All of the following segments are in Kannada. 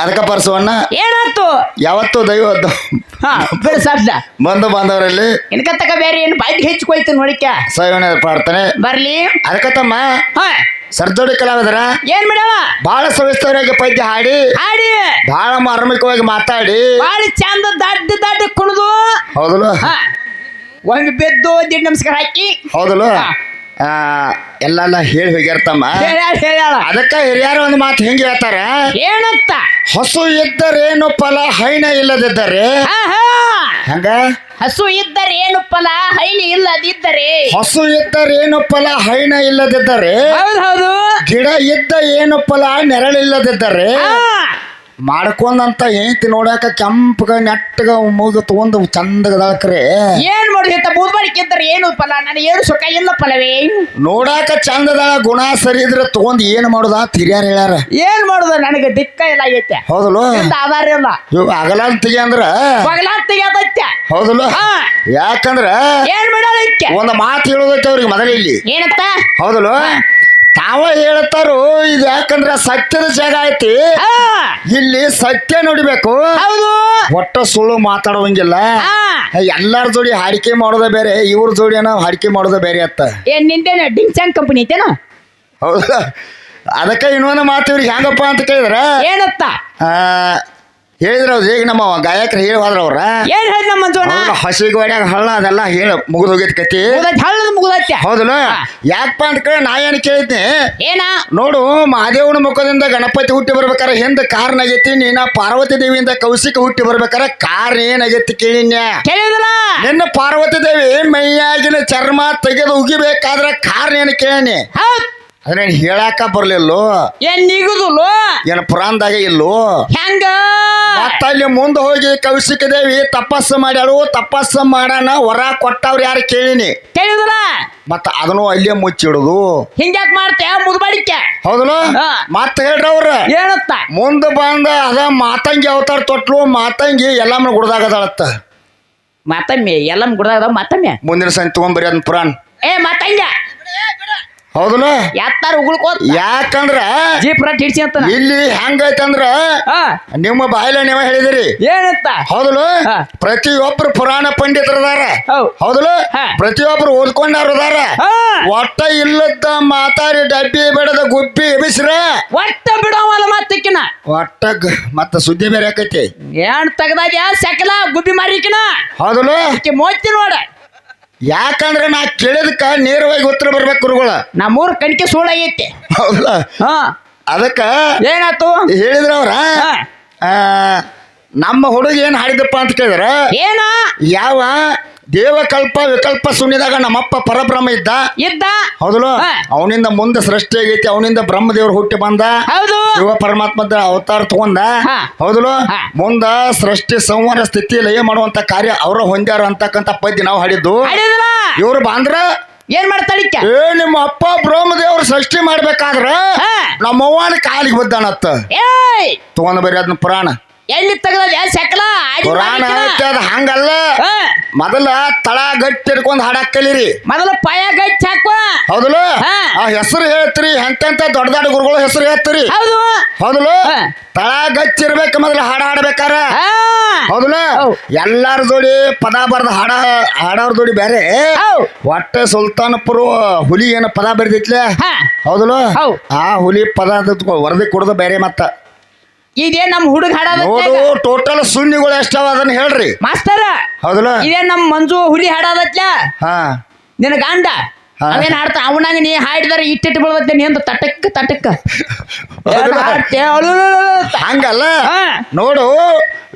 ಅದಕ್ಕ ಪರಸವಣ್ಣ ಏನಾಯ್ತು? ಯಾವತ್ತು ದೈವ ಹಾ ಬಿಡಿಸಡ್ಡ ಬಂದು ಬಾಂಧವರಲ್ಲಿ. ಬೇರೆ ಏನು ಬಾಯಿಗೆ ಹೆಚ್ಚಿಕೊಯ್ತು ನೋಡಿಕ ಸೇವನೆ ಪಾಡ್ತಾನೆ ಬರ್ಲಿ. ಅದಕ್ಕ ತಮ್ಮ ಹಾ. ಸರ್ದೋಡಿ ಕಲಾವಿದರ ಏನ್ ಬಿಡವ ಬಹಳ ಸವಿಸ್ತರವಾಗಿ ಪದ್ಯ ಹಾಡಿ. ಹಾಡಿ. ಬಹಳ ಮಾರ್ಮಿಕವಾಗಿ ಮಾತಾಡಿ. ಬಾಳ ಚಂದ ದಡ್ಡ ದಡ್ಡ ಕುಣಿದು. ಹೌದಲ್ಲ? ಹಾ. ಒಂದು ಬೆದ್ದು ದಿಡ್ ನಮಸ್ಕಾರ ಹಾಕಿ. ಹೌದಲ್ಲ? ಎಲ್ಲೆಲ್ಲ ಹೇಳಿ ಹೋಗ್ಯಾರ್ತಮ್ಮ. ಹೇಳ್ಯಾಳ ಹೇಳ್ಯಾಳ. ಅದಕ್ಕ ಹಿರಿಯರು ಒಂದು ಮಾತು ಹೆಂಗೆ ಹೇಳ್ತಾರ? ಏನಂತ? ಹಸು ಇದ್ದರೇನು ಫಲ ಹೈನ ಇಲ್ಲದಿದ್ದರೆ? ಹಂಗ? ಹಸು ಇದ್ದರೆ ಏನು ಫಲ ಹೈನ ಇಲ್ಲದಿದ್ದರೆ? ಹಸು ಇದ್ದರೇನು ಫಲ ಹೈನ ಇಲ್ಲದಿದ್ದರೆ? ಹೌದು ಹೌದು. ಗಿಡ ಇದ್ದ ಏನು ಫಲ ನೆರಳಿಲ್ಲದಿದ್ದರೆ? ಮಾಡ್ಕೊಂಡಂತ ಹೆಂಡತಿ ನೋಡಾಕ ಕೆಂಪಗ ನೆಟ್ಟಗ ಮೂಗ ತಗೊಂಡು ಚಂದಗದಾಕ್ರೆ. ಏನ್ ಮಾಡಿದ ಬೂದ್ಬಾಡಿಕಿದ್ದರೆ ಏನು ಫಲ? ನನಗೆ ಏನು ಸುಖ? ಇಲ್ಲ ಫಲವೇ? ನೋಡಾಕ ಚಂದದ ಗುಣ ಸರಿ ಇದ್ರೆ ತಗೊಂಡ್ ಏನ್ ಮಾಡುದ? ತಿರ್ಯಾರ ಹೇಳ್ಯಾರ. ಏನ್ ಮಾಡುದ? ನನಗೆ ದಿಕ್ಕ ಇಲ್ಲ ಐತೆ. ಹೌದಲ್ಲ? ಇಂತ ಆಧಾರ ಇಲ್ಲ. ಇವ್ ಅಂತೀಯ ಅಂದ್ರ? ಬಗಲ ತೆಗಿಯೋದೈತೆ ಹೌದಲ್ಲ? ಹಾ. ಯಾಕಂದ್ರ? ಏನ್ ಮಾಡೋದೈತೆ? ಒಂದ್ ಮಾತು ಹೇಳೋದೈತೆ ಅವ್ರಿಗೆ ಮೊದಲೇ ಇಲ್ಲಿ ಏನತ್ತ? ಹೌದಲ್ಲ? ತಾವ ಹೇಳ್ತಾರು ಇದು ಯಾಕಂದ್ರ ಸತ್ಯದ ಜಾಗ ಐತಿ. ಇಲ್ಲಿ ಸತ್ಯ ನೋಡಿಬೇಕು. ಹೌದು. ಒಟ್ಟ ಸುಳ್ಳು ಮಾತಾಡುವಂಗಿಲ್ಲ. ಎಲ್ಲಾರ ಜೋಡಿ ಹಾಡಿಕೆ ಮಾಡೋದ ಬೇರೆ ಇವ್ರ ಜೋಡಿ ಏನೋ ಹಾಡಿಕೆ ಮಾಡೋದ ಬೇರೆ ಅತ್ತ. ಏನ್ ನಿಂದೇನ ಡಿಂಗ್ಚಾಂಗ್ ಕಂಪನಿ ಐತೇನು? ಹೌದಾ. ಅದಕ್ಕೆ ಇನ್ನೊಂದು ಮಾತು ಇವ್ರಿಗೆ ಹೆಂಗಪ್ಪ ಅಂತ ಕೇಳಿದ್ರ? ಏನತ್ತ? ಹೇಳಿದ್ರ ಅವ್ರು ಈಗ ನಮ್ಮ ಗಾಯಕರು ಹೇಳಿ ಹೋದ್ರ ಅವ್ರ. ಏನ್ ಹೇಳಿ ನಮ್ಮ ಹಸಿಗೆ ಹೊಡ್ಯಾಗ ಹಳ್ಳ ಅದೆಲ್ಲ ಹೇಳ ಮುಗಿದು ಹೋಗಿದ್ ಕತಿ ಮುಗಿದ ಹಳ್ಳದ ಹೌದಲ್ಲ? ಯಾಕಪ್ಪ ಅಂತ ಕೇಳಿ ನಾ ಏನು ಕೇಳಿದ್ನಿ? ಏನ? ನೋಡು ಮಹಾದೇವನ ಮುಖದಿಂದ ಗಣಪತಿ ಹುಟ್ಟಿ ಬರ್ಬೇಕಾರ ಹಿಂದ ಕಾರಣ ಆಗೈತಿ ನೀನ ಪಾರ್ವತಿ ದೇವಿಯಿಂದ ಕೌಶಿಕ ಹುಟ್ಟಿ ಬರ್ಬೇಕಾರ ಕಾರ್ ಏನಾಗೈತಿ ಕೇಳಿನ್ಯ? ಕೇಳಿದಲ್ಲ? ನಿನ್ನ ಪಾರ್ವತಿ ದೇವಿ ಮೈಯಾಗಿನ ಚರ್ಮ ತೆಗೆದು ಉಗಿಬೇಕಾದ್ರೆ ಕಾರಣ ಏನು ಕೇಳೀನಿ? ಅದನ್ನ ಹೇಳಾಕ ಬರ್ಲಿಲ್ಲೋ? ಏನ್ ನಿಗುದಿಲ್ಲ? ಏನ್ ಪುರಾಣದಾಗ ಇಲ್ಲೋ? ಹೆಂಗ? ಅಲ್ಲಿ ಮುಂದೆ ಹೋಗಿ ಕೌಶಿಕ ದೇವಿ ತಪಸ್ಸು ಮಾಡ್ಯಾಳು ತಪಸ್ಸು ಮಾಡಣ ವರ ಕೊಟ್ಟವ್ರು ಯಾರು ಕೇಳಿನಿ. ಕೇಳಿದ್ರ ಮತ್ತ ಅದನ್ನು ಅಲ್ಲೇ ಮುಚ್ಚಿಡುದು. ಹಿಂಗ್ಯಾಕ್ ಮಾಡ್ತೆ ಮುದ್ಬಾಡಿಕೆ ಹೌದಲ್ಲ. ಮತ್ತ ಹೇಳ್ರಿ ಅವ್ರ. ಏನತ್ತ? ಮುಂದೆ ಬಂದ ಅದ ಮಾತಂಗಿ ಅವತಾರ ತೊಟ್ಲು ಮಾತಂಗಿ ಎಲ್ಲಮ್ಮನ ಗುಡ್ದಾಗದಳತ್ತ. ಮತ್ತೊಮ್ಮೆ ಎಲ್ಲಮ್ಮ ಗುಡ್ದಾಗ ಮತ್ತೊಮ್ಮೆ ಮುಂದಿನ ಸಂತಿ ತಗೊಂಬರಿ ಅದನ್ನ ಪುರಾಣ. ಏ ಮತ್ತಂಗ ಹೌದಲ್ಲ? ಯಾತ್ತಾರ ಉಗುಳ್ಕೋತ. ಯಾಕಂದ್ರ ಜೀಪ್ ರಟ್ ಹಿಡ್ಸಿ ಅಂತ ಇಲ್ಲಿ ಹೆಂಗೈತಂದ್ರ ನಿಮ್ಮ ಬಾಯಿಲ ನೀವ ಹೇಳಿದಿರಿ. ಏನಂತ? ಹೌದಲ್ಲ? ಪ್ರತಿಯೊಬ್ಬರು ಪ್ರತಿಯೊಬ್ರು ಪುರಾಣ ಪಂಡಿತರದಾರ. ಹೌದು. ಹೌದಲ್ಲ? ಪ್ರತಿಯೊಬ್ಬರು ಪ್ರತಿಯೊಬ್ರು ಓದ್ಕೊಂಡಾರ. ಒಟ್ಟ ಇಲ್ಲದ ಮಾತಾಡಿ ಡಬ್ಬಿ ಬಿಡದ ಗುಬ್ಬಿ ಎಬಿಸ್ರ ಒಟ್ಟ ಬಿಡೋವಲ್ಲ ಮತ್ತಿಕ್ಕಿನ. ಒಟ್ಟ ಮತ್ತ ಸುದ್ದಿ ಬೇರೆ ಆಕೈತಿ. ಏನ್ ತೆಗ್ದಾಗ ಸಕಲ ಗುಬ್ಬಿ ಮಾರಿಕಿನ. ಹೌದಲ್ಲ? ಮೋತಿ ನೋಡ. ಯಾಕಂದ್ರ ನಾ ಕೇಳಿದಕ್ಕ ನೇರವಾಗಿ ಉತ್ತರ ಬರ್ಬೇಕು ಗುರುಗಳ. ನಮ್ಮೂರ್ ಕಣಿಕೆ ಸುಳ್ಳಾಗೈತಿ ಹೌದಲ್ಲ ಹಾ. ಅದಕ್ಕ ಏನಾತು ಹೇಳಿದ್ರ ಅವ್ರ. ಹಾ. ಆ, ನಮ್ಮ ಹುಡುಗ ಏನ್ ಹಾಡಿದಪ್ಪ ಅಂತ ಕೇಳಿದ್ರೆ ಏನ? ಯಾವ ದೇವಕಲ್ಪ ವಿಕಲ್ಪ ಸುನಿದಾಗ ನಮ್ಮಪ್ಪ ಪರಬ್ರಹ್ಮ ಇದ್ದ? ಇದ್ದ? ಹೌದಲ್ಲ? ಅವನಿಂದ ಮುಂದೆ ಸೃಷ್ಟಿ ಆಗೈತಿ ಅವನಿಂದ ಬ್ರಹ್ಮದೇವ್ರು ಹುಟ್ಟಿ ಬಂದ. ಹೌದು. ಶಿವ ಪರಮಾತ್ಮದ ಅವತಾರ ತಗೊಂಡ. ಹೌದಲ್ಲ? ಮುಂದ ಸೃಷ್ಟಿ ಸಂಹಾರ ಸ್ಥಿತಿ ಲಯ ಮಾಡುವಂತ ಕಾರ್ಯ ಅವರು ಹೊಂದ್ಯಾರ ಅಂತಕ್ಕಂತ ಪದ್ಯ ನಾವು ಹಾಡಿದ್ದು. ಇವ್ರು ಬಾಂದ್ರ ಏನ್ ಮಾಡ್ತಾ ಏ ನಿಮ್ಮ ಅಪ್ಪ ಬ್ರಹ್ಮದೇವ್ರು ಸೃಷ್ಟಿ ಮಾಡ್ಬೇಕಾದ್ರ ನಮ್ಮವ್ವನ ಕಾಲಿಗೆ ಬದ್ದಾನತ್ತ. ಏಯ್! ತಗೊಂಡ್ ಬರ್ರಿ ಅದನ್ನ ಪುರಾಣ. ಎಲ್ಲಿ ತೆಗ್ದ ಸಕಲ ಆಡಿ ಪುರಾಣ ಮಾರಿಕಿನ. ಐತೆ ಅದ ಹಂಗಲ್ಲ ಹಾ. ಮೊದಲ ತಳ ಗಟ್ಟಿ ಹಿಡ್ಕೊಂಡ್ ಹಾಡಕ್ ಕಲೀರಿ ಮೊದಲು ಪಾಯ ಗಟ್ಟಿ ಹಾಕುವ ಹೌದಲ್ಲ ಹಾ. ಆ ಹೆಸರು ಹೇಳ್ತೀರಿ ಎಂತೆಂತ ದೊಡ್ಡ ದೊಡ್ಡ ಗುರುಗಳು ಹೆಸರು ಹೇಳ್ತೀರಿ ಹೌದು ಹೌದಲ್ಲ ಹಾ. ತಳ ಗಚ್ಚಿರ್ಬೇಕು ಮೊದಲು ಹಾಡ ಹಾಡ್ಬೇಕಾರ ಹಾ. ಹೌದಲ್ಲ ಹೌದ್. ಎಲ್ಲಾರ ಜೋಡಿ ಪದ ಬರ್ದ ಹಾಡ ಹಾಡೋರ್ ಜೋಡಿ ಬೇರೆ ಹೌದ್. ಒಟ್ಟ ಸುಲ್ತಾನಪುರ ಹುಲಿ ಏನ ಪದ ಬರ್ದಿತ್ಲೆ ಹಾ. ಹೌದಲ್ಲ ಹೌದ್. ಆ ಹುಲಿ ಪದ ವರದಿ ಕುಡ್ದು ಬೇರೆ ಮತ್ತ ಇದೇ ನಮ್ ಹುಡುಗ ಹಾಡೋದು ನೋಡು ಟೋಟಲ್ ಸುನ್ನಿಗಳು ಎಷ್ಟವ ಅದನ್ನ ಹೇಳ್ರಿ. ಮಾಸ್ತರ ಹೌದಲ್ಲ? ಇದೇ ನಮ್ ಮಂಜು ಹುಲಿ ಹಾಡೋದತ್ಲ ಹಾ. ನಿನ್ನ ಗಂಡ. ಅವೇನ್ ಆಡ್ತ ಅವನಾಗ ನೀ ಹಾಡಿದಾರೆ ಇಟ್ಟಿಟ್ಟು ಬೀಳ್ದತ್ತೆ ನೀ ಅಂತ ತಟಕ್ ತಟಕ್. ಹಂಗಲ್ಲ. ನೋಡು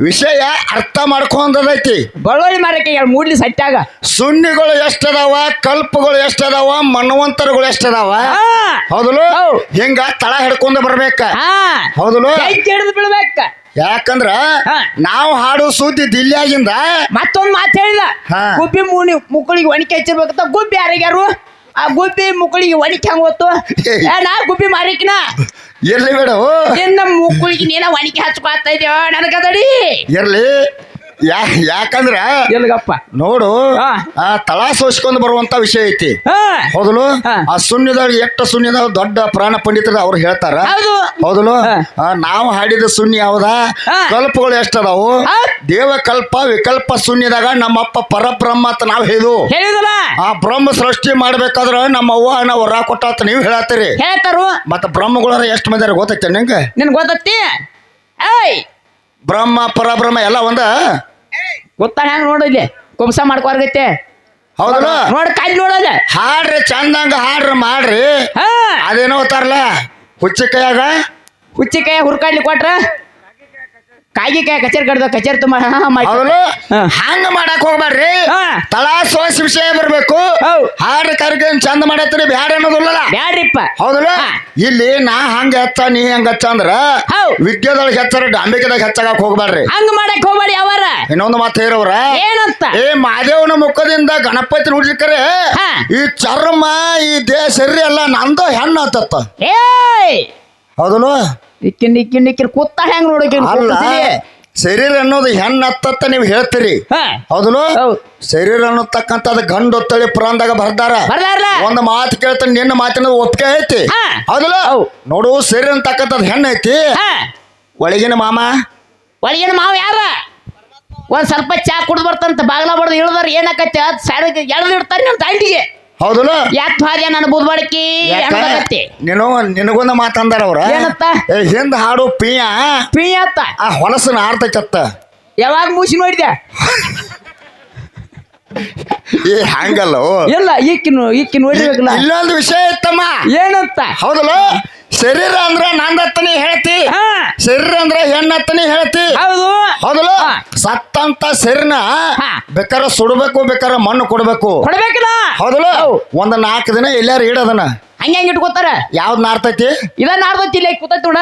ವಿಷಯ ಅರ್ಥ ಮಾಡ್ಕೊಂಡದೈತಿ. ಬಳ್ಳೊಳ್ಳಿ ಮಾರಕ್ಕೆ ಎರಡು ಮೂಡ್ಲಿ ಸಟ್ಟಾಗ ಸುಣ್ಣಿಗಳು ಎಷ್ಟದಾವ ಕಲ್ಪಗಳು ಎಷ್ಟದಾವ ಮನ್ವಂತರಗಳು ಎಷ್ಟದಾವ? ಹೌದಲು. ಹಿಂಗ ತಳ ಹಿಡ್ಕೊಂಡು ಬರ್ಬೇಕ. ಹೌದಲು ಹಿಡಿದು ಬಿಡ್ಬೇಕ ಯಾಕಂದ್ರ ನಾವು ಹಾಡು ಸುದ್ದಿ ದಿಲ್ಲಿಯಾಗಿಂದ ಮತ್ತೊಂದು ಮಾತು ಹೇಳಿದ. ಗುಬ್ಬಿ ಮೂನಿ ಮುಕ್ಕಳಿಗೆ ಒಣಕೆ ಹಚ್ಚಿರ್ಬೇಕಂತ ಗುಬ್ಬಿ ಯಾರಿಗ್ಯಾರು? ಆ ಗುಬ್ಬಿ ಮುಕ್ಕಳಿಗೆ ಒಣಕೆ ಹಂಗ ಹೊತ್ತು? ಏ, ನಾ ಗುಬ್ಬಿ ಮಾರಿಕಿನ. ಇರ್ಲಿ ಬೇಡ ಇನ್ನ ಮುಕ್ಕಳಿಗೆ ನೀನ ಒಣಕೆ ಹಚ್ಕೊಳ್ತಾ ಇದೆಯೋ ನನಗದಡಿ. ಇರ್ಲಿ. ಯಾ ಯಾಕಂದ್ರ ಎಲ್ಗಪ್ಪ ನೋಡು. ಆ ತಳ ಸೋಸ್ಕೊಂಡ್ ಬರುವಂತ ವಿಷಯ ಐತಿ. ಹಾ. ಹೌದಲು? ಹಾ. ಆ ಶೂನ್ಯದಾಗ ಎಷ್ಟು ಶೂನ್ಯದಾಗ ದೊಡ್ಡ ಪ್ರಾಣ ಪಂಡಿತರು ಅವ್ರು ಹೇಳ್ತಾರ. ಹೌದು. ಹೌದಲು? ಹಾ. ನಾವು ಹಾಡಿದ ಶೂನ್ಯ ಯಾವ್ದ? ಹಾ. ಕಲ್ಪಗಳು ಎಷ್ಟದಾವು? ಹಾ. ದೇವಕಲ್ಪ ವಿಕಲ್ಪ ಶೂನ್ಯದಾಗ ನಮ್ಮಪ್ಪ ಪರಬ್ರಹ್ಮ ಅಂತ ನಾವ್ ಹೇಳಿದ್ವು. ಹೇಳಿದಲ್ಲ? ಆ ಬ್ರಹ್ಮ ಸೃಷ್ಟಿ ಮಾಡ್ಬೇಕಾದ್ರ ನಮ್ಮ ಅವ್ವ ನಾವು ವರ ಅಂತ ನೀವು ಹೇಳತ್ತೀರಿ. ಹೇಳ್ತಾರು. ಮತ್ತ ಬ್ರಹ್ಮಗಳ ಎಷ್ಟು ಮಂದಿ ಗೊತ್ತೈತೆ ನಿಂಗೆ? ನಿನ್ ಗೊತ್ತತ್ತಿ ಏಯ್! ಬ್ರಹ್ಮ ಪರಬ್ರಹ್ಮ ಎಲ್ಲ ಒಂದ? ಗೊತ್ತಾ ಹೆಂಗ್ ನೋಡು ಇಲ್ಲಿ. ಕುಂಸ ಮಾಡ್ಕೋರ್ಗೈತೆ ಹೌದಲ್ಲ? ನೋಡ್ ಕಾಲ್ ನೋಡಲ್ಲ ಹಾಡ್ರಿ ಚಂದಂಗ ಹಾಡ್ರಿ ಮಾಡ್ರಿ. ಹಾ. ಅದೇನೋ ಹೋತಾರಲ್ಲ ಹುಚ್ಚಿ ಕೈಯಾಗ? ಹುಚ್ಚಿಕಾಯ ಹುರ್ಕಾಡ್ಲಿ ಕೊಟ್ರ? ಕಾಯಿಕಾಯ ಕಚೇರಿ ಕಡ್ದ ಕಚೇರಿ ತುಂಬಾ. ಹಂಗ ಮಾಡಕ್ ಹೋಗ್ಬಾರ್ರಿ ಹಾ. ತಳಾ ಸೋಸ್ ವಿಷಯ ಬರ್ಬೇಕು. ಹೌದ್. ಹಾಡ್ರಿ ಕಾರ್ಯಕ್ರಮ ಚಂದ ಮಾಡತ್ರಿ ಬ್ಯಾಡ ಅನ್ನೋದಿಲ್ಲ ಬ್ಯಾಡ್ರಿಪ್ಪ. ಹೌದಲ್ಲ? ಹಾ. ಇಲ್ಲಿ ನಾ ಹಂಗ ಹೆಚ್ಚ ನೀ ಹಂಗ ಹೆಚ್ಚ ಅಂದ್ರ ಹೌದ್. ವಿದ್ಯಾದೊಳಗೆ ಹೆಚ್ಚರ ಡಾಂಬಿಕದಾಗ ಹೆಚ್ಚಾಗಕ್ ಹೋಗ್ಬ್ಯಾಡ್ರಿ. ಹಂಗ ಮಾಡಕ್ ಹೋಗ್ಬೇಡಿ ಅವರ. ಇನ್ನೊಂದು ಮಾತು ಹೇರವ್ರ ಏನಂತ? ಏ ಮಾದೇವನ ಮುಖದಿಂದ ಗಣಪತಿ ನೋಡ್ಲಿಕ್ಕರೆ ಹಾ. ಈ ಚರ್ಮ ಈ ದೇಹ ಶರೀರ ಎಲ್ಲ ನಂದ ಹೆಣ್ಣು ಆತತ್ತ. ಏಯ್! ಹೌದಲ್ಲ? ಇಕ್ಕಿನ್ ಇಕ್ಕಿನ್ ಇಕ್ಕಿನ್ ಕೂತ ಹೆಂಗ್ ನೋಡಕ್ಕೆ ಅಲ್ಲ ಶರೀರ ಅನ್ನೋದು ಹೆಣ್ಣು ಹತ್ತತ್ತ ನೀವು ಹೇಳ್ತೀರಿ. ಹೌದಲ್ಲ? ಹೌದ್. ಶರೀರ ಅನ್ನತಕ್ಕಂಥದ್ದು ಗಂಡು ತಳಿ ಪುರಾಣದಾಗ ಬರ್ದಾರ. ಬರ್ದಾರಲ್ಲ ಒಂದು ಮಾತು ಕೇಳ್ತಾನೆ ನಿನ್ನ ಮಾತಿನ ಒಪ್ಪಿಗೆ ಐತಿ. ಹಾ. ಹೌದಲ್ಲ? ಹೌದ್. ನೋಡು ಶರೀರ ಅಂತಕ್ಕಂಥದ್ದು ಹೆಣ್ಣು ಐತಿ. ಹಾ. ಒಳಗಿನ ಮಾಮ? ಒಳಗಿನ ಮಾವ ಯಾರ? ಒಂದ್ ಸ್ವಲ್ಪ ಚಾ ಕುಡ್ದು ಬರ್ತಂತ ಬಾಗ್ಲ ಬಡ್ದು ಇಳ್ದಾರ ಏನಾಕತ್ತೆ? ಅದ್ ಸೈಡ್ ಎಳ್ದು ಇಡ್ತಾರ ನಮ್ಮ ತಂಡಿಗೆ ಹೌದಲ್ಲ? ಯಾಕೆ ಭಾರ್ಯ ನನ್ನ ಬುದ್ಬಡಕಿ ಹೆಣ್ಮಗತ್ತಿ. ನೀನು ನಿನಗೊಂದ ಮಾತಂದಾರ ಅವ್ರ? ಏನತ್ತ? ಏ, ಹಿಂದ್ ಹಾಡು ಪಿಯ ಪಿ ಅತ್ತ? ಆ ಹೊಲಸನ ಆರ್ತೈತತ್ತ ಯಾವಾಗ ಮುಸಿ ನೋಡಿದೆ ಏ ಹಂಗಲ್ಲ ಇಲ್ಲ ಈಕಿ ನೋಡಿರ್ಬೇಕಲ್ಲ. ಇಲ್ಲೊಂದು ವಿಷಯ ಇತ್ತಮ್ಮ. ಏನಂತ? ಹೌದಲ್ಲ? ಶರೀರ ಅಂದ್ರೆ ನಂದತ್ತನಿ ಹೇಳ್ತಿ. ಹಾ. ಶರೀರ ಅಂದ್ರ ಹೆಣ್ಣತ್ತನಿ ಹೇಳ್ತಿ. ಹೌದು. ಹೌದಲ್ಲ ಸತ್ತಂತ ಶರೀರನ ಹಾ. ಬೇಕಾರ ಸುಡ್ಬೇಕು ಬೇಕಾರ ಮಣ್ಣು ಕೊಡ್ಬೇಕು. ಕೊಡ್ಬೇಕಲ್ಲ. ಹೌದಲ್ಲ ಹೌದ್. ಒಂದ್ ನಾಲ್ಕು ದಿನ ಎಲ್ಲಾರು ಇಡದನ ಹಂಗೆ ಹಂಗೆ ಇಟ್ಕೋತಾರ. ಯಾವ್ದು ನಾರ್ತೈತಿ? ಇದ ನಾರ್ತೈತಿ ಇಲ್ಲ ಕೂತೈತಿ ನೋಡ.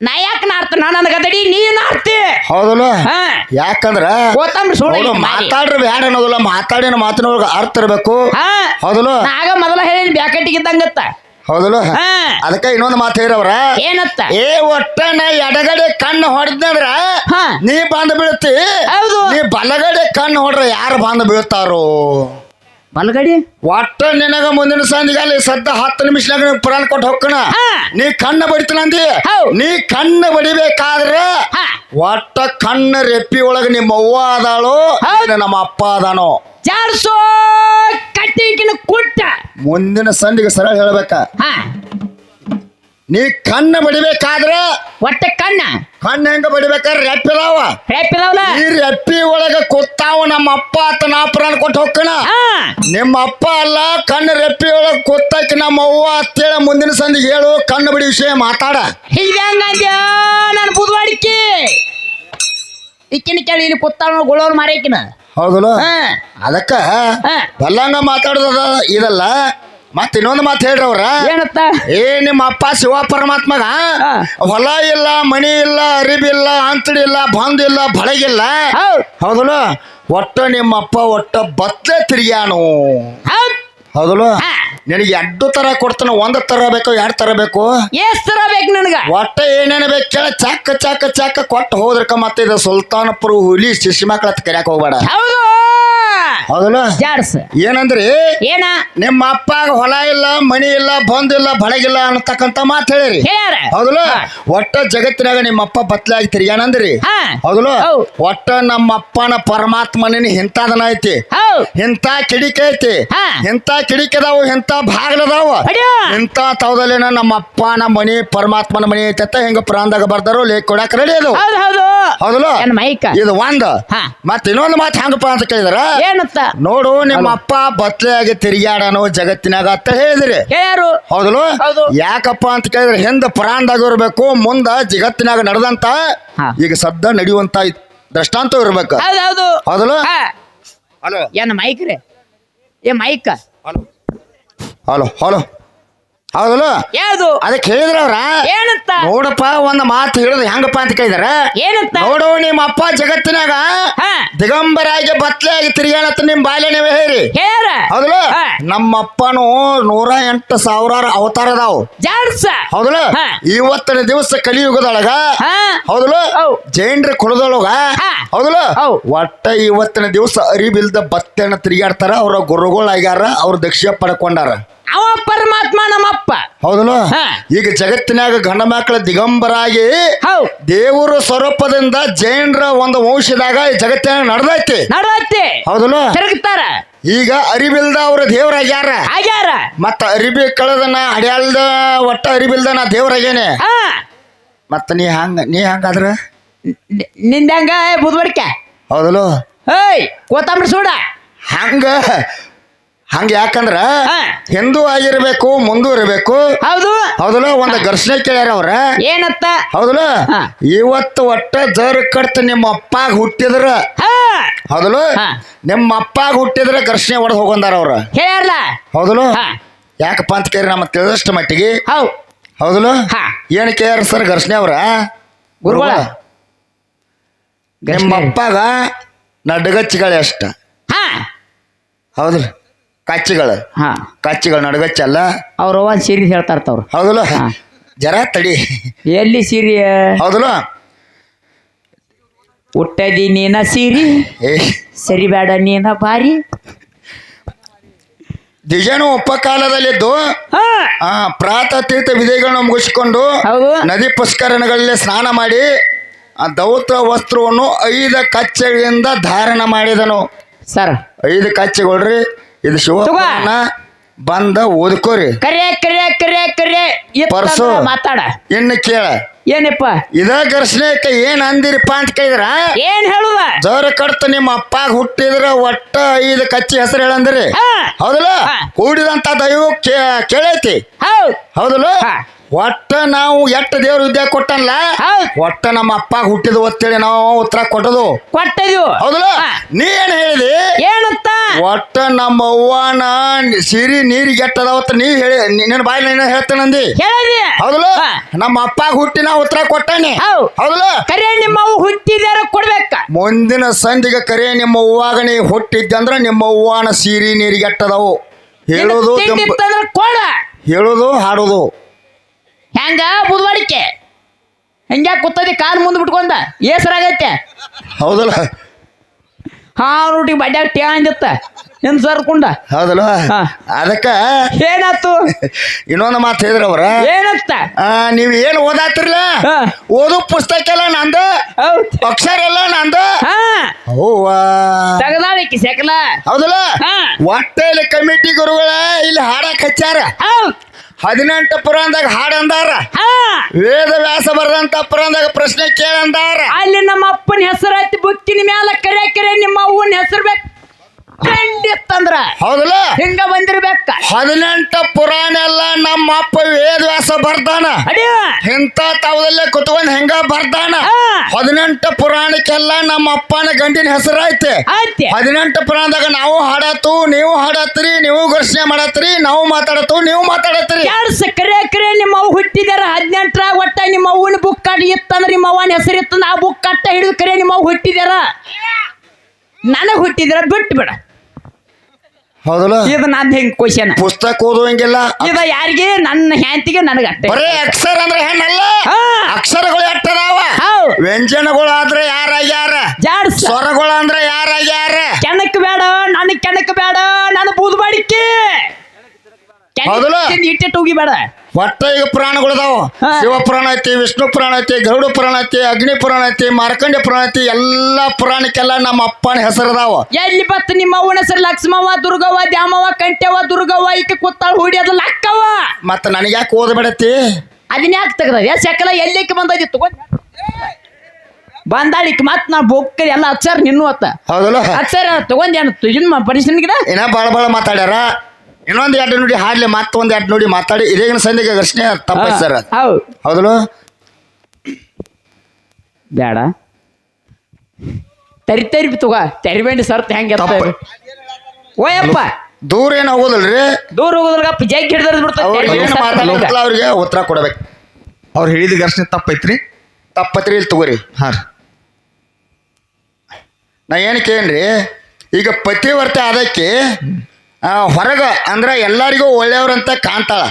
ನಾ ಯಾಕೆ ನಾರ್ತ ನಾ ನನ್ನ ಗದಡಿ ನೀ ನಾರ್ತಿ. ಹೌದಲ್ಲ? ಹಾ. ಯಾಕಂದ್ರ ಕೋತಂಬ್ರಿ ಸುಳ್ಳು ಹೌದು, ಐತಿ ಮಾರಿ. ಮಾತಾಡ್ರಿ ಬ್ಯಾಡ ಅನ್ನೋದಿಲ್ಲ ಮಾತಾಡಿನ ಮಾತಿನ ಅರ್ಥ ಇರ್ಬೇಕು. ಹಾ. ಹೌದಲ್ಲ? ನಾ ಆಗ ಮೊದಲ ಹೇಳಿ ಬ್ಯಾಕಟ್ಟಿಗೆ ಇದ್ದಂಗತ್ತ ಹೌದಲ್ಲ? ಹಾ. ಅದಕ್ಕೆ ಇನ್ನೊಂದು ಮಾತು ಹೇಳವ್ರ ಏನತ್ತ? ಏ ಒಟ್ಟನ ಎಡಗಡೆ ಕಣ್ಣು ಹೊಡೆದ್ರ ಹಾ. ನೀ ಬಂದ್ ಬೀಳ್ತಿ. ಹೌದು. ನೀ ಬಲಗಡೆ ಕಣ್ಣು ಹೊಡ್ರ ಯಾರು ಬಂದ್ ಬೀಳ್ತಾರೋ? ಬಲಗಡಿ? ಒಟ್ಟ ನಿನಗ ಮುಂದಿನ ಸಂದಿಗೆ ಅಲ್ಲಿ ಸದ್ದ ಹತ್ತು ನಿಮಿಷನಾಗ ಪುರಾಣ ಕೊಟ್ಟು ಹೋಗ್ಕಣ ಹಾ. ನೀ ಕಣ್ಣು ಬಡಿತನಂದಿ ಹೌದ್. ನೀ ಕಣ್ಣು ಬಡಿಬೇಕಾದ್ರೆ ಹಾ. ಒಟ್ಟ ಕಣ್ಣು ರೆಪ್ಪಿ ಒಳಗ ನಿಮ್ಮ ಅವ್ವ ಅದಾಳು ಹೌದ್. ಇಲ್ಲ ನಮ್ಮ ಅಪ್ಪ ಅದಾನೋ? ಜಾರ್ಸೋ ಕಟ್ಟಿಗಿನ ಕುಟ್ಟ. ಮುಂದಿನ ಸಂದಿಗೆ ಸರಳ ಹೇಳ್ಬೇಕ. ಹಾ. ನೀ ಕಣ್ಣು ಬಡಿಬೇಕಾದ್ರೆ ಒಟ್ಟ ಕಣ್ಣ. ಕಣ್ಣು ಹೆಂಗ ಬಡಿಬೇಕಾದ್ರೆ ರೆಪ್ಪಿದಾವ. ರೇಪಿದವಲ್ಲ ಈ ರೆಪ್ಪಿ ಒಳಗ ಕೂತಾವ ನಮ್ಮ ಅಪ್ಪ ಅತ್ತ ನಾ ಪ್ರಾಣ ಕೊಟ್ಟು ಹೋಗ್ಕಣ ನಿಮ್ಮ ಅಪ್ಪ ಅಲ್ಲ ಕಣ್ಣ ರೆಪ್ಪಿ ಒಳಗ ಕೂತಾಕಿ ನಮ್ಮ ಅವ್ವ ಅಂತೇಳಿ ಮುಂದಿನ ಸಂದಿಗೆ ಹೇಳು ಕಣ್ಣು ಬಿಡಿ ವಿಷಯ ಮಾತಾಡ. ಹಿಂಗಂದ್ಯ ನಾನು ಬುದ್ವಾಡಿಕೆ? ಇಕ್ಕಿನ ಕೇಳಿ ಇಲ್ಲಿ ಕುತ್ತಾಳ ಗುಳೋರ್ ಮಾರೇಕಿನ. ಹೌದಲ್ಲ? ಅದಕ್ಕ. ಬಲ್ಲಂಗ ಮಾತಾಡೋದ ಇದಲ್ಲ. ಮತ್ ಇನ್ನೊಂದು ಮಾತು ಹೇಳ್ರಿ ಅವ್ರ. ಏನತ್ತ? ಏ ನಿಮ್ಮ ಅಪ್ಪ ಶಿವ ಪರಮಾತ್ಮಗ. ಹೊಲ ಇಲ್ಲ ಮನಿ ಇಲ್ಲ ಅರಿವಿಲ್ಲ ಇಲ್ಲ ಅಂತಡಿ ಇಲ್ಲ ಬಂದ್ ಇಲ್ಲ ಬಳಗಿಲ್ಲ. ಹೌದ್. ಹೌದಲ್ಲ? ಒಟ್ಟ ನಿಮ್ಮಪ್ಪ ಒಟ್ಟ ಬತ್ತ ತಿರ್ಗ್ಯಾನು. ಹೌದಲ್ಲ? ಹಾ. ನಿನಗೆ ಎರಡು ತರ ಕೊಡ್ತಾನ ಒಂದ್ ತರ ಬೇಕು ಎರಡ್ ತರ ಬೇಕು. ಎಷ್ಟ್ ತರ ಬೇಕು ನನಗ? ಒಟ್ಟ ಏನೇನು ಬೇಕು ಕೇಳ ಚಾಕ ಚಾಕ ಚಾಕ ಕೊಟ್ಟು ಹೋದ್ರಕ ಮತ್ತೆ ಇದು ಸುಲ್ತಾನಪುರ ಹುಲಿ ಶಿಶು ಮಕ್ಕಳ ಕರ್ಯಾಕ ಹೋಗ್ಬೇಡ. ಹೌದು. ಹೌದಲ್ಲ? ಜಾಡ್ಸ್. ಏನಂದ್ರಿ? ಏನ? ನಿಮ್ಮ ಅಪ್ಪಾಗ ಹೊಲ ಇಲ್ಲ ಮನಿ ಇಲ್ಲ ಬಂದಿಲ್ಲ ಬಳಗಿಲ್ಲ ಅನ್ನತಕ್ಕಂತ ಮಾತು ಹೇಳಿರಿ. ಹೇಳ್ಯಾರ. ಹೌದಲ್ಲ. ಒಟ್ಟ ಜಗತ್ತಿನಾಗ ನಿಮ್ಮ ಅಪ್ಪ ಬತ್ಲೆ ಆಗ್ತಿರಿ ಹಾ. ಹೌದಲ್ಲ? ಹೌದ್. ಒಟ್ಟ ನಮ್ಮ ಅಪ್ಪನ ಪರಮಾತ್ಮನ ಇಂಥದನ ಐತಿ. ಇಂತ ಇಂಥ ಕಿಡಿಕೆ ಐತಿ. ಹಾ. ಇಂಥ ಕಿಡಿಕೆದಾವು ಇಂಥ ಬಾಗ್ಲದಾವ ಅಡ್ಯೋ ಇಂಥ ತವದಲ್ಲಿನ ನಮ್ಮ ಅಪ್ಪನ ಮನಿ ಪರಮಾತ್ಮನ ಮನಿ ಐತೆ ಅಂತ ಹೆಂಗ ಪ್ರಾಣದಾಗ ಬರ್ದಾರು ಲೇಖ ಕೊಡಾಕ ರೆಡಿ ಅದು. ಹೌದು ಹೌದು. ಹೌದಲ್ಲ? ಮೈಕ? ಇದು ಒಂದ್. ಹಾ. ಮತ್ ಇನ್ನೊಂದು ಮಾತು ಹೆಂಗಪ್ಪ ಅಂತ ಕೇಳಿದ್ರ? ಏನತ್ತ ನೋಡು ನಿಮ್ಮ ಅಪ್ಪ ಬತ್ಲೆಯಾಗಿ ತಿರುಗಾಡನು ಜಗತ್ತಿನಾಗ ಅಂತ ಹೇಳಿದ್ರಿ. ಯಾರು ಹೌದಲು ಹೌದು. ಯಾಕಪ್ಪ ಅಂತ ಕೇಳಿದ್ರೆ ಹಿಂದ ಪ್ರಾಣದಾಗ ಇರ್ಬೇಕು ಮುಂದ ಜಗತ್ತಿನಾಗ ನಡೆದಂತ ಹಾ. ಈಗ ಸದ್ದ ನಡೆಯುವಂತ ಇದ್- ದೃಷ್ಟಾಂತ ಇರ್ಬೇಕು. ಹೌದು ಹೌದು. ಹೌದಲ್ಲ? ಹಾ. ಹಲೋ. ಏನ್ ಮೈಕ್ ರೀ? ಏ ಮೈಕ್. Hello hello. ಹೌದಲ್ಲ? ಯಾವುದು? ಅದಕ್ಕೆ ಹೇಳಿದ್ರ ಅವ್ರ. ಏನಂತ? ನೋಡಪ್ಪ ಒಂದ್ ಮಾತು ಹೇಳುದು ಹೆಂಗಪ್ಪ ಅಂತ ಕೇಳಿದಾರ. ಏನಂತ? ನೋಡು ನಿಮ್ಮ ಅಪ್ಪ ಜಗತ್ತಿನಾಗ ಹಾ. ಬತ್ಲೆ ಆಗಿ ತಿರುಗಾಡತ್ತ ನಿಮ್ ಬಾಲ್ಯ ನೀವೇ ಹೇರಿ ಹೇರ ಹೌದಲ್ಲ? ಹಾ. ನಮ್ಮ ಅಪ್ಪನು ನೂರ ಎಂಟು ಸಾವಿರಾರು ಅವತಾರ ಅದಾವು. ಜಾಡ್ಸ? ಹೌದಲ್ಲ? ಹಾ. ಇವತ್ತಿನ ದಿವಸ ಕಲಿಯುಗದೊಳಗ ಹಾ. ಹೌದಲ್ಲ? ಹೌ. ಜೈನ್ರ ಕುಲದೊಳಗ ಹಾ. ಹೌದಲ್ಲ? ಹೌ. ಒಟ್ಟ ಇವತ್ತಿನ ದಿವಸ ಅರಿಬಿಲ್ದ ಬತ್ತೆನ ತಿರುಗಾಡ್ತಾರ ಅವ್ರ ಗುರುಗಳಾಗ್ಯಾರ ಅವ್ರ ದಕ್ಷಿಣ ಪಡ್ಕೊಂಡಾರ. ಅವ ಪರಮಾತ್ಮ ನಮ್ಮಪ್ಪ. ಹೌದಲ್ಲ? ಹಾ. ಈಗ ಜಗತ್ತಿನಾಗ ಗಂಡ ಮಕ್ಕಳ ದಿಗಂಬರಾಗಿ ದೇವರ ಸ್ವರೂಪದಿಂದ ಜೈನರ ಒಂದು ವಂಶದಾಗ ಈ ಜಗತ್ತಿನಾಗ ನಡೆದೈತಿ. ನಡವತ್ತಿ ಹೌದಲ್ಲ? ತಿರುಗ್ತಾರ. ಈಗ ಅರಿಬಿಲ್ದ ಅವ್ರ ದೇವರಾಗ್ಯಾರ. ಆಗ್ಯಾರ. ಮತ್ತ ಅರಿಬಿ ಕಳೆದನ ಅಡ್ಯಾಲ್ದ ಒಟ್ಟ ಅರಿಬಿಲ್ದ ನಾ ದೇವರಾಗೇನೆ. ಹಾ. ಮತ್ತ ನೀ ಹಂಗ ನೀ ಹಂಗಾದ್ರ? ನಿ- ನಿಂದಂಗ ಬುದ್ವಡಿಕೆ ಹೌದಲ್ಲ? ಏಯ್ ಕೋತಂಬರಿ ಸೂಡ. ಹಂಗ? ಹಂಗ ಯಾಕಂದ್ರ ಹಿಂದೂ ಆಗಿರ್ಬೇಕು ಮುಂದೂ ಇರಬೇಕು. ಹೌದು. ಹೌದಲ್ಲ? ಒಂದ್ ಘರ್ಷಣೆ ಕೇಳ್ಯಾರ ಅವ್ರ? ಏನತ್ತ? ಹೌದಲ್ಲ? ಇವತ್ತು ಒಟ್ಟ ಜರ್ ಕಡ್ತ ನಿಮ್ಮ ಅಪ್ಪಾಗ ಹುಟ್ಟಿದ್ರ. ಹೌದಲ್ಲ. ನಿಮ್ಮ ಅಪ್ಪಾಗ ಹುಟ್ಟಿದ್ರ ಘರ್ಷಣೆ ಹೊಡೆದ್ ಹೋಗಂದಾರ ಅವ್ರ. ಹೇಳ ಹೌದಲ್ಲ? ಯಾಕಪ್ಪ ಅಂತ ಕೇಳಿ ನಮ್ಮ ತಿಳಿದಷ್ಟು ಮಟ್ಟಿಗೆ. ಹೌ ಹೌದಲ್ಲ. ಏನ್ ಕೇಳ್ಯಾರ ಸರ್ ಘರ್ಷಣೆ ಅವ್ರ? ಗುರುಗಳ. ನಿಮ್ಮ ಅಪ್ಪಾಗ ನಡ್ಗಚ್ಚಿಗಳು ಅಷ್ಟ. ಹೌದ್ರಿ ಕಚ್ಚಿಗಳು ಹಾ. ಕಚ್ಚಿಗಳು ನಡಗಚ್ಚಲ್ಲ ಅವ್ರು ಒಂದ್ ಸೀರೆ ಹೇಳ್ತಾ ಇರ್ತಾವ್ರು ಹೌದಲ್ಲ. ಜರ ತಡಿ. ಎಲ್ಲಿ ಸೀರಿ? ಹೌದಲ್ಲ? ಹುಟ್ಟದಿ ನೀನ ಸೀರಿ? ಸರಿ ಬೇಡ ನೀನ ಬಾರಿ ದಿಜನು ಉಪಕಾಲದಲ್ಲಿದ್ದು ಕಾಲದಲ್ಲಿದ್ದು ಹಾ. ಆ ಪ್ರಾತ ತೀರ್ಥ ವಿಧಿಗಳನ್ನು ಮುಗಿಸಿಕೊಂಡು ಹೌದು. ನದಿ ಪುಷ್ಕರಣಗಳಲ್ಲಿ ಸ್ನಾನ ಮಾಡಿ ಆ ದೌತ ವಸ್ತ್ರವನ್ನು ಐದು ಕಚ್ಚೆಗಳಿಂದ ಧಾರಣ ಮಾಡಿದನು. ಸರ್. ಐದು ಕಚ್ಚೆಗಳ್ರಿ. ಇದು ಶಿವಣ್ಣ ಬಂದ ಓದ್ಕೋರಿ. ಕರೆ ಕರೆ ಕರೆ ಕರೆ. ಇತ್ತಂದ್ರ ಪರ್ಸು. ಮಾತಾಡ. ಇನ್ನು ಕೇಳ. ಏನಪ್ಪ? ಇದ ಘರ್ಷಣೆಕ್ಕೆ ಏನ್ ಅಂದಿರಪ್ಪ ಅಂತ ಕೇಳಿದ್ರ? ಏನ್ ಹೇಳುವ? ಜೋರ ಕಡ್ತ ನಿಮ್ಮ ಅಪ್ಪಾಗ ಹುಟ್ಟಿದ್ರ ಒಟ್ಟ ಐದು ಕಚ್ಚಿ ಹೆಸರು ಹೇಳಂದ್ರಿ. ಹಾ. ಹೌದಲ್ಲ? ಹಾ. ಕೂಡಿದಂತ ದೈವ ಕೇ- ಕೇಳೈತಿ. ಹೌದ್. ಹೌದಲ್ಲ? ಹಾ. ಒಟ್ಟ ನಾವು ಎಟ್ಟ ದೇವ್ರ ವಿದ್ಯೆ ಕೊಟ್ಟನ್ಲ? ಹೌದ್. ಒಟ್ಟ ನಮ್ಮ ಅಪ್ಪ ಹುಟ್ಟಿದ ಒತ್ತೇಳಿ ನಾವು ಉತ್ತರ ಕೊಟ್ಟದು. ಕೊಟ್ಟದು. ಹೌದಲ್ಲ? ಹಾ. ನೀ ಏನ್ ಹೇಳಿದಿ? ಏನಂತ? ಒಟ್ಟ ನಮ್ಮ ಅವ್ವನ ಸಿರಿ ನೀರಿಗೆ ಎಟ್ಟದವತ್ತ ನೀ ಹೇಳಿ ನಿನ್ನ ಬಾಯಲ್ಲಿ ನೀನು ಹೇಳ್ತೇನಂದಿ ಹೇಳಿ ಹೌದಲ್ಲ? ಹಾ. ನಮ್ಮ ಅಪ್ಪ ಹುಟ್ಟಿ ನಾವು ಉತ್ತರ ಕೊಟ್ಟಾನೆ. ಹೌದ್. ಹೌದಲ್ಲ? ಕರೆ ನಿಮ್ಮ ಅವು ಹುಟ್ಟಿದಾರ ಕೊಡ್ಬೇಕ? ಮುಂದಿನ ಸಂಧಿಗೆ ಕರೆ ನಿಮ್ಮ ಅವ್ವಾಗ ನೀ ಹುಟ್ಟಿದ್ದಂದ್ರ ನಿಮ್ಮ ಅವ್ವನ ಸೀರಿ ನೀರಿಗೆ ಎಟ್ಟದವು. ಹೇಳೋದು ಕೊಡ. ಹೇಳೋದು ಹಾಡೋದು. ಹೆಂಗ? ಬುದ್ವಾಡಿಕೆ ಹೆಂಗ ಕೂತದಿ ಕಾಲ್ ಮುಂದೆ ಬಿಟ್ಕೊಂಡ. ಏಸರಾಗೈತೆ ಹೌದಲ್ಲ. ಹಾ ರೂಟಿ ಬಡ್ಯಾಗ ಟೇ ಅಂದಿತ್ತ ಏನ್ ಸರ್ಕೊಂಡ ಹೌದಲ್ಲ. ಹಾ. ಅದಕ್ಕ ಏನಾತು ಇನ್ನೊಂದು ಮಾತು ಹೇಳಿದ್ರೆ ಅವ್ರ. ಏನತ್ತ? ಆ, ನೀವ್ ಏನ್ ಓದಾತಿರ್ಲ? ಹಾ. ಓದು ಪುಸ್ತಕ ಎಲ್ಲ ನಂದು. ಹೌದ್. ಅಕ್ಷರ ಎಲ್ಲ ನಂದು. ಹಾ. ಅವ್ವ. ತಗದಾಳಿಕಿ ಸೆಕಲ ಹೌದಲ್ಲ. ಹಾ. ಒಟ್ಟ ಇಲ್ಲಿ ಕಮಿಟಿ ಗುರುಗಳ ಇಲ್ಲಿ ಹಾಡಕ್ ಹಚ್ಚಾರ ಹೌದ್. ಹದಿನೆಂಟು ಪುರಾಣದಾಗ ಹಾಡಂದಾರ? ಹಾ. ವೇದ ವ್ಯಾಸ ಬರೆದಂತ ಪುರಾಣದಾಗ ಪ್ರಶ್ನೆ ಕೇಳಂದಾರ? ಅಲ್ಲಿ ನಮ್ಮ ಅಪ್ಪನ ಹೆಸರು ಐತಿ ಬುಕ್ಕಿನ ಮ್ಯಾಲ ಕರೆ ಕರೆ ನಿಮ್ಮ ಅವ್ವನ ಹೆಸರು ಬೇಕು. ಕಂಡಿತ್ತಂದ್ರ ಹೌದಲ್ಲ? ಹಿಂಗ ಬಂದಿರ್ಬೇಕ. ಹದಿನೆಂಟು ಪುರಾಣ ಎಲ್ಲ ನಮ್ಮ ಅಪ್ಪ ವೇದ ವ್ಯಾಸ ಬರ್ದಾನ. ಇಂತ ತಾವದಲ್ಲೇ ಕುತ್ಕೊಂಡ್ ಹೆಂಗ ಬರ್ದಾನ. ಹದಿನೆಂಟು ಪುರಾಣಕ್ಕೆಲ್ಲ ನಮ್ಮ ಅಪ್ಪನ ಗಂಡಿನ ಹೆಸರು ಐತೆ. ಆಯ್ತಿ. ಹದಿನೆಂಟು ಪುರಾಣದಾಗ ನಾವು ಹಾಡತ್ತು ನೀವು ಹಾಡತ್ರಿ ನೀವು ಘರ್ಷಣೆ ಮಾಡತ್ರಿ ನಾವು ಮಾತಾಡತ್ತು ನೀವು ಮಾತಾಡತ್ರಿ. ಯಾರು ಕರೆ ಕರೆ ನಿಮ್ಮ ಅವು ಹುಟ್ಟಿದಾರ? ಹದಿನೆಂಟರಾಗ ಒಟ್ಟ ನಿಮ್ಮ ಅವ್ವನ ಬುಕ್ ಕಟ್ ಇತ್ತಂದ್ರೆ ನಿಮ್ಮ ಅವ್ವನ ಹೆಸರು ಇತ್ತಂದ್ರೆ ಆ ಬುಕ್ ಕಟ್ಟ ಹಿಡಿದು ಕರೆ ನಿಮ್ಮ ಅವು ಹುಟ್ಟಿದಾರ? ನನಗೆ ಹುಟ್ಟಿದಾರ ಬಿಟ್ಟು ಬಿಡ ಹೌದಲ್ಲ? ಇದು ನಂದು ಹೆಂಗ್ ಕ್ವಶನ್ ಪುಸ್ತಕ ಓದುವಂಗಿಲ್ಲ. ಇದ ಯಾರಿಗೆ? ನನ್ನ ಹೆಂಡತಿಗೆ ನನಗೆ ಅಟ್ಟೆ. ಬರೇ ಅಕ್ಷರ ಅಂದ್ರೆ ಹೆಣ್ಣಲ್ಲ? ಹಾ. ಅಕ್ಷರಗಳು ಎಟ್ಟದಾವ? ಹೌದ್. ವ್ಯಂಜನಗಳು ಆದ್ರೆ ಯಾರಾಗ್ಯಾರ? ಜಾಡ್ಸ. ಸ್ವರಗಳು ಅಂದ್ರೆ ಯಾರಾಗ್ಯಾರ? ಕೆಣಕ್ ಬೇಡ ನನಗ್ ಕೆಣಕ್ ಬೇಡ ನಾನು ಬೂದ್ ಬಾಡಿಕೆ. ಹೌದಲ್ಲ? ಇಟ್ಟಿಟ್ಟು ಒಟ್ಟ ಈಗ ಪ್ರಾಣಗಳದಾವ. ಹಾ. ಶಿವ ಪುರಾಣ ಐತಿ ವಿಷ್ಣು ಪುರಾಣ ಐತಿ ಗರುಡ ಪುರಾಣ ಐತಿ ಅಗ್ನಿ ಪುರಾಣ ಐತಿ ಮಾರ್ಕಂಡ್ಯ ಪುರಾಣ ಐತಿ ಎಲ್ಲಾ ಪುರಾಣಕ್ಕೆಲ್ಲ ನಮ್ಮ ಅಪ್ಪನ ಹೆಸರದಾವ. ಎಲ್ಲಿ ಬತ್ತ ನಿಮ್ಮ ಅವನ ಹೆಸರು? ಲಕ್ಷ್ಮವ್ವ ದುರ್ಗವ್ವ ದ್ಯಾಮವ್ವ ಕಂಟ್ಯವ್ವ ದುರ್ಗವ್ವ ಈಕೆ ಕೂತಾಳ ಅದು ಲ ಮತ್ತ ನನಗೆ ಯಾಕೆ ಓದಬೇಡತಿ ಅದನ್ನ ಯಾಕೆ ತೆಗ್ದ ಯಾ ಸಕಲ ಎಲ್ಲಿಕ್ಕೆ ಬಂದದಿ ತಗೊಂಡ್ ಬಂದಾಳಿಕ್ ಮತ್ ನಾ ಬುಕ್ ಎಲ್ಲ ಅಕ್ಷರ ನಿನ್ನು ಅತ್ತ ಹೌದಲ್ಲ? ಅಕ್ಷರ ತಗೊಂಡೇನು ತುಜಿನ್ ಗಿಡ? ಇನ್ನ ಬಾಳ ಬಾಳ ಮಾತಾಡ್ಯಾರ. ಇನ್ನೊಂದ್ ಎರಡು ನೋಡಿ ಹಾಡ್ಲಿ ಮತ್ತೊಂದು ಎರಡು ನೋಡಿ ಮಾತಾಡಿ. ಇದೇಗಿನ ಸಂಧಿಗೆ ಘರ್ಷಣೆ ತಪ್ಪ ಸರ್ ಹೌದು. ಹೌದಲ್ಲ? ಬೇಡ. ತರಿ ತರಿ ತಗೋ. ತರಿಬೇಡಿ ಸರ್ ಹೆಂಗೆ ತಪ್ಪು. ಓಯಪ್ಪ ದೂರ ಏನು ಹೋಗೋದಲ್ರಿ? ದೂರ ಹೋಗೋದಲ್ಗಪ್ಪ ಜಗ್ ಹಿಡಿದ್ರ ಅವ್ರು ಏನು ಅವ್ರಿಗೆ ಉತ್ತರ ಕೊಡ್ಬೇಕು. ಅವ್ರು ಹೇಳಿದ ಘರ್ಷಣೆ ತಪ್ಪೈತ್ರಿ? ತಪ್ಪತ್ರಿ ಇಲ್ಲಿ ತಗೋರಿ. ಹಾ ರೀ. ನಾ ಏನು ಕೇಳ್ರಿ ಈಗ ಪತಿವರ್ತೆ ಅದಕ್ಕೆ ಹೊರಗ ಅಂದ್ರೆ ಎಲ್ಲರಿಗೂ ಒಳ್ಳೆಯವ್ರಂತ ಕಾಣ್ತಾಳ.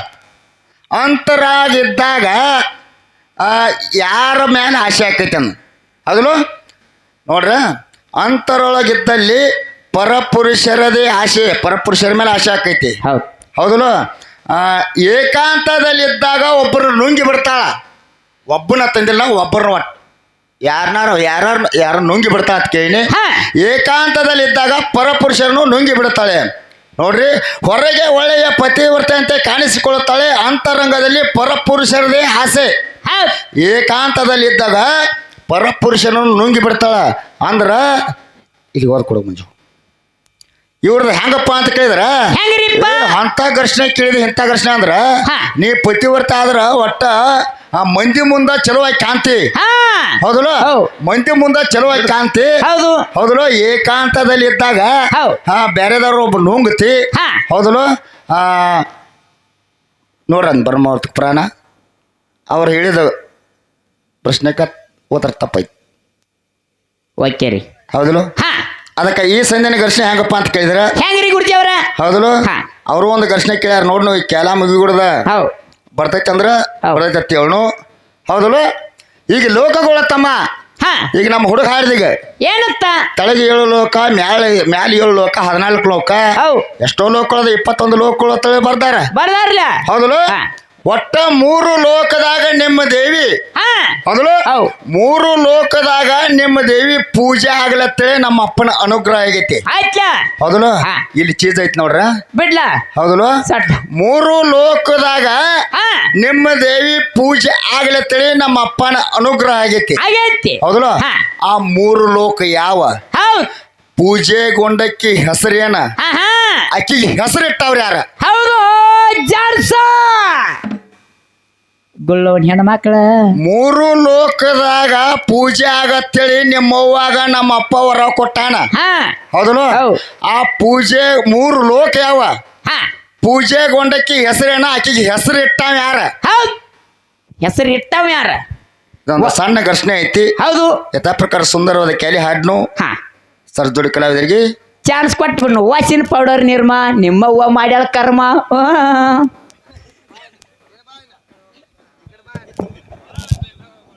ಅಂತರಾಗಿದ್ದಾಗ ಯಾರ ಮೇಲೆ ಆಸೆ ಆಕೈತೆ ಅದಲು ನೋಡ್ರ ಅಂತರೊಳಗಿದ್ದಲ್ಲಿ ಪರಪುರುಷರದೇ ಆಸೆ ಪರಪುರುಷರ ಮೇಲೆ ಆಸೆ ಆಕೈತಿ. ಹೌದು. ಏಕಾಂತದಲ್ಲಿ ಏಕಾಂತದಲ್ಲಿದ್ದಾಗ ಒಬ್ಬರು ನುಂಗಿ ಬಿಡ್ತಾಳ. ಒಬ್ಬನ ತಂದಿಲ್ಲ ಒಬ್ಬರನ್ನ ಒಟ್ಟು ಯಾರನ್ನಾರು ಯಾರು ಯಾರು ನುಂಗಿ ಬಿಡ್ತಾಳ ಅಂತ ಕೇಳಿ. ಏಕಾಂತದಲ್ಲಿ ಏಕಾಂತದಲ್ಲಿದ್ದಾಗ ಪರಪುರುಷರನ್ನು ನುಂಗಿ ಬಿಡುತ್ತಾಳೆ ನೋಡ್ರಿ ಹೊರಗೆ ಒಳ್ಳೆಯ ಪತಿವ್ರತೆ ಅಂತ ಕಾಣಿಸಿಕೊಳ್ಳುತ್ತಾಳೆ ಅಂತರಂಗದಲ್ಲಿ ಪರಪುರುಷರದೇ ಆಸೆ. ಏಕಾಂತದಲ್ಲಿ ಇದ್ದಾಗ ಪರಪುರುಷನನ್ನು ನುಂಗಿ ಬಿಡ್ತಾಳ ಅಂದ್ರ ಇಲ್ಲಿ ಓದ್ ಮುಂಜಾನೆ ಮಂಜು. ಇವ್ರದ್ದು ಹೆಂಗಪ್ಪ ಅಂತ ಕೇಳಿದ್ರ? ಹೆಂಗ್ರಿಪ್ಪ? ಅಂತ ಘರ್ಷಣೆ ಕೇಳಿದ ಇಂಥ ಘರ್ಷಣೆ ಅಂದ್ರ ಹಾ. ನೀ ಪತಿವ್ರತ ಆದ್ರ ಒಟ್ಟ ಆ ಮಂದಿ ಮುಂದ ಚಲುವಾಗಿ ಕಾಂತಿ ಹಾ. ಹೌದಲ್ಲ? ಹೌದ್. ಮಂದಿ ಮುಂದ ಚಲುವಾಗಿ ಕಾಂತಿ ಹೌದು. ಹೌದಲ್ಲ? ಏಕಾಂತದಲ್ಲಿ ಇದ್ದಾಗ ಹೌದ್. ಹಾ ಬೇರೆದವ್ರು ಒಬ್ಬ ನುಂಗತಿ. ಹಾ. ಹೌದಲ್ಲ? ಆ ನೋಡ್ರನ್ ಬ್ರಹ್ಮಾವರ್ತ ಪ್ರಾಣ. ಅವ್ರು ಹೇಳಿದ ಪ್ರಶ್ನೆಕ ಉತ್ತರ ತಪ್ಪೈತಿ. ಓಕೆ ರೀ. ಹೌದಲ್ಲ? ಹಾ. ಅದಕ್ಕೆ ಈ ಸಂಜೆನ ಘರ್ಷಣೆ ಹೆಂಗಪ್ಪ ಅಂತ ಕೇಳಿದ್ರ ಹೆಂಗ್ರಿ ಗುರುಜಿ ಅವ್ರ? ಹೌದಲ್ಲ? ಹಾ. ಅವರು ಒಂದು ಘರ್ಷಣೆ ಕೇಳ್ಯಾರ ನೋಡ್ ನಾವು ಕೆಲ ಮುಗಿಗುಡ್ದ. ಹೌದು. ಬರ್ತೈತೆ ಅಂದ್ರ ಬರ್ತೈತೆ ಹೌದಲ್ಲ? ಈಗ ಲೋಕಗಳ ತಮ್ಮ. ಹಾ. ಈಗ ನಮ್ಮ ಹುಡುಗ ಹಾಡಿದೀಗ. ಏನತ್ತ? ತಳಗೆ ಏಳು ಲೋಕ ಮ್ಯಾಲ ಮ್ಯಾಲ ಏಳು ಲೋಕ ಹದಿನಾಲ್ಕು ಲೋಕ. ಎಷ್ಟೋ ಲೋಕಗಳದ ಇಪ್ಪತ್ತೊಂದು ಲೋಕಗಳ ತಳಿ ಬರ್ದಾರ. ಬರ್ದಾರ್ಲ? ಹೌದಲ್ಲ? ಹಾ. ಒಟ್ಟ ಮೂರು ಲೋಕದಾಗ ನಿಮ್ಮ ದೇವಿ. ಹಾ. ಹೌದ್. ಮೂರು ಲೋಕದಾಗ ನಿಮ್ಮ ದೇವಿ ಪೂಜೆ ಆಗ್ಲತ್ತೇಳಿ ನಮ್ಮ ಅಪ್ಪನ ಅನುಗ್ರಹ ಆಗೈತಿ. ಆಯ್ತ ಹೌದಲ್ಲ ಹಾ. ಇಲ್ಲಿ ಚೀಸ್ ಐತಿ ನೋಡ್ರ. ಬಿಡ್ಲ. ಹೌದಲ್ಲ ಸಟ್. ಮೂರು ಲೋಕದಾಗ ಹಾ. ನಿಮ್ಮ ದೇವಿ ಪೂಜೆ ಆಗ್ಲತ್ತೇಳಿ ನಮ್ಮ ಅಪ್ಪನ ಅನುಗ್ರಹ ಆಗೈತಿ. ಆಗೈತಿ. ಹೌದಲ್ಲ ಹಾ. ಆ ಮೂರು ಲೋಕ ಯಾವ? ಪೂಜೆ ಗೊಂಡಕ್ಕಿ ಹೆಸರೇನ? ಹಾ ಆಕಿಗೆ ಹೆಸರಿಟ್ಟವ್ರ ಯಾರ? ಹೌದು ಜಾಡ್ಸ ಗುಳ್ಳವನ್ ಹೆಣ್ಮಕ್ಳ. ಮೂರು ಲೋಕದಾಗ ಪೂಜೆ ಆಗತ್ತೇಳಿ ನಿಮ್ಮವ್ವಾಗ ನಮ್ಮ ಅಪ್ಪ ವರ ಕೊಟ್ಟಾನ. ಹಾ. ಹೌದಲ್ಲ? ಹೌದ್. ಆ ಪೂಜೆ ಮೂರು ಲೋಕ ಯಾವ? ಹಾ. ಪೂಜೆಗೊಂಡಕ್ಕಿ ಹೆಸರೇನ? ಆಕಿಗೆ ಹೆಸರು ಇಟ್ಟಾವ ಯಾರ? ಹೌದ್. ಹೆಸರು ಇಟ್ಟವ ಯಾರ? ಇದೊಂದು ಸಣ್ಣ ಘರ್ಷಣೆ ಐತಿ. ಹೌದು. ಯಥಾ ಪ್ರಕಾರ ಸುಂದರವಾದ ಕೆಲಿ ಹಾಡ್ನು. ಹಾ. ಸರ್ಜೋಡಿ ಕಲಾವಿದರಿಗೆ. ಚಾನ್ಸ್ ಕೊಟ್ಬಿಡ್ನು. ವಾಸಿನ ಪೌಡರ್ ನಿರ್ಮ ನಿಮ್ಮವ್ವ ಮಾಡ್ಯಾಳ ಕರ್ಮ. ಆ.